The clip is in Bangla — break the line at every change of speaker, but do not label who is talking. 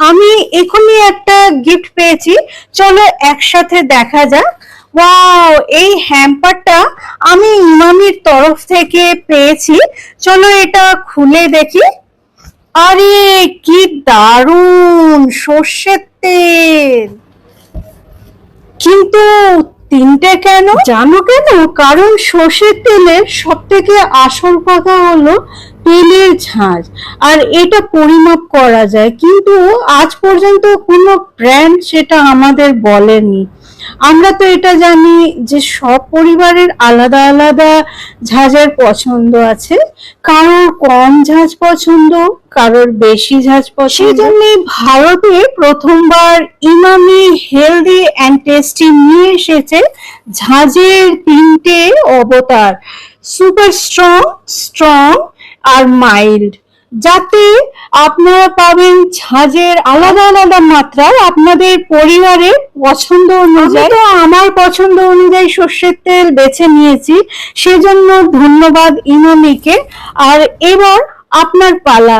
আমি এখনই একটা গিফট পেয়েছি। চলো একসাথে দেখা যাক। ওয়াও এই হ্যাম্পারটা আমি ইমামির তরফ থেকে পেয়েছি। চলো এটা খুলে দেখি। আরে, কি দারুণ সর্ষের তেল। কিন্তু তিনটে কেন? জানো কেন? কারণ সর্ষের তেলের সব থেকে আসল কথা হলো তেলের ঝাঁজ। আর এটা পরিমাপ করা যায়। কিন্তু আজ পর্যন্ত কোনো ব্র্যান্ড সেটা আমাদের বলেনি। আমরা তো এটা জানি যে সব পরিবারের আলাদা আলাদা ঝাঁঝের পছন্দ আছে। কারোর কম ঝাঁঝ পছন্দ, কারোর বেশি ঝাঁজ পছন্দ। সেই জন্য ভারতে প্রথমবার ইমামি হেলদি অ্যান্ড টেস্টি নিয়ে এসেছে ঝাঁঝের তিনটে অবতার। সুপার স্ট্রং স্ট্রং আর মাইল্ড যাতে আপনারা পাবেন ঝাঁঝের আলাদা আলাদা মাত্রায় আপনাদের পরিবারের পছন্দ অনুযায়ী। তো আমার পছন্দ অনুযায়ী সর্ষের তেল বেছে নিয়েছি, সেজন্য ধন্যবাদ ইমামিকে। আর এবার আপনার পালা।